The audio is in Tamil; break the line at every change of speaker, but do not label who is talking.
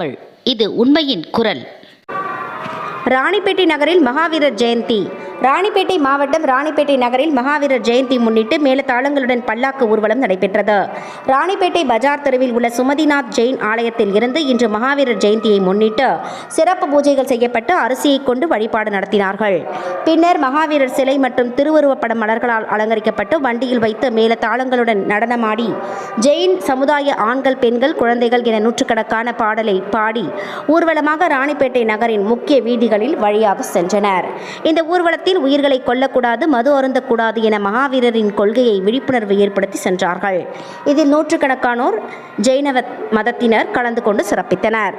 தமிழ் இது உண்மையின் குரல்.
ராணிப்பேட்டை நகரில் மகாவீரர் ஜெயந்தி. ராணிப்பேட்டை மாவட்டம் ராணிப்பேட்டை நகரில் மகாவீரர் ஜெயந்தி முன்னிட்டு மேலதாளங்களுடன் பல்லாக்கு ஊர்வலம் நடைபெற்றது. ராணிப்பேட்டை பஜார் தெருவில் உள்ள சுமதிநாத் ஜெயின் ஆலயத்தில் இருந்து இன்று மகாவீரர் ஜெயந்தியை முன்னிட்டு சிறப்பு பூஜைகள் செய்யப்பட்டு அரிசியை கொண்டு வழிபாடு நடத்தினார்கள். பின்னர் மகாவீரர் சிலை மற்றும் திருவுருவப்படம் மலர்களால் அலங்கரிக்கப்பட்டு வண்டியில் வைத்து மேலதாளங்களுடன் நடனமாடி ஜெயின் சமுதாய ஆண்கள் பெண்கள் குழந்தைகள் என நூற்றுக்கணக்கான பாடலை பாடி ஊர்வலமாக ராணிப்பேட்டை நகரின் முக்கிய வீதிகளில் வழியாக சென்றனர். இந்த ஊர்வலத்தில் உயிர்களை கொல்லக்கூடாது மது அருந்தக்கூடாது என மகாவீரரின் கொள்கையை விழிப்புணர்வு ஏற்படுத்தி சென்றார்கள். இதில் நூற்றுக்கணக்கானோர் ஜெயினவ மதத்தினர் கலந்து கொண்டு சிறப்பித்தனர்.